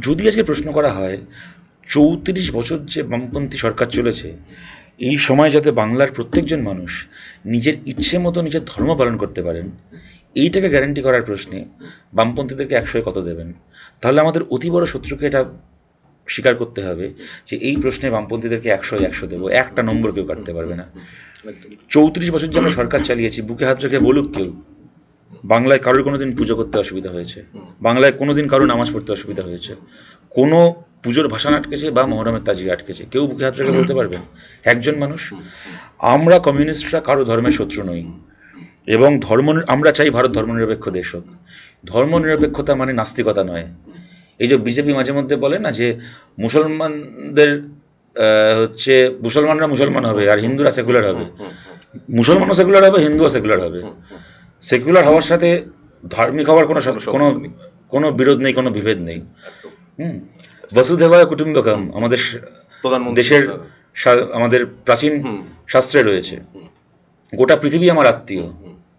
যদি আজকে প্রশ্ন করা হয় চৌত্রিশ বছর যে বামপন্থী সরকার চলেছে এই সময় যাতে বাংলার প্রত্যেকজন মানুষ নিজের ইচ্ছে মতো নিজের ধর্ম পালন করতে পারেন এইটাকে গ্যারান্টি করার প্রশ্নে বামপন্থীদেরকে একশোয় কত দেবেন? তাহলে আমাদের অতি বড় শত্রুকে এটা স্বীকার করতে হবে যে এই প্রশ্নে বামপন্থীদেরকে একশোয় একশো দেবো। একটা নম্বর কেউ কাটতে পারবে না। চৌত্রিশ বছর যে আমরা সরকার চালিয়েছি বুকে হাত রেখে বলুক কেউ বাংলায় কারোর কোনো দিন পুজো করতে অসুবিধা হয়েছে। বাংলায় কোনো দিন কারোর নামাজ পড়তে অসুবিধা হয়েছে। কোনো পুজোর ভাষণ আটকেছে বা মহরমের তাজিয়া আটকেছে। কেউ বুকে হাত রেখে বলতে পারবেন একজন মানুষ। আমরা কমিউনিস্টরা কারও ধর্মের শত্রু নই। এবং ধর্ম, আমরা চাই ভারত ধর্মনিরপেক্ষ দেশ হোক। ধর্মনিরপেক্ষতা মানে নাস্তিকতা নয়। এই যে বিজেপি মাঝে মধ্যে বলে না যে, মুসলমানদের হচ্ছে মুসলমানরা মুসলমান হবে আর হিন্দুরা সেকুলার হবে। মুসলমানও সেকুলার হবে, হিন্দুও সেকুলার হবে। সেকুলার হওয়ার সাথে ধার্মিক হওয়ার কোনো কোনো কোনো বিরোধ নেই কোনো বিভেদ নেই। হুম। বসুধেবায় কুটুম্বকম আমাদের দেশের আমাদের প্রাচীন শাস্ত্রে রয়েছে। গোটা পৃথিবী আমার আত্মীয়।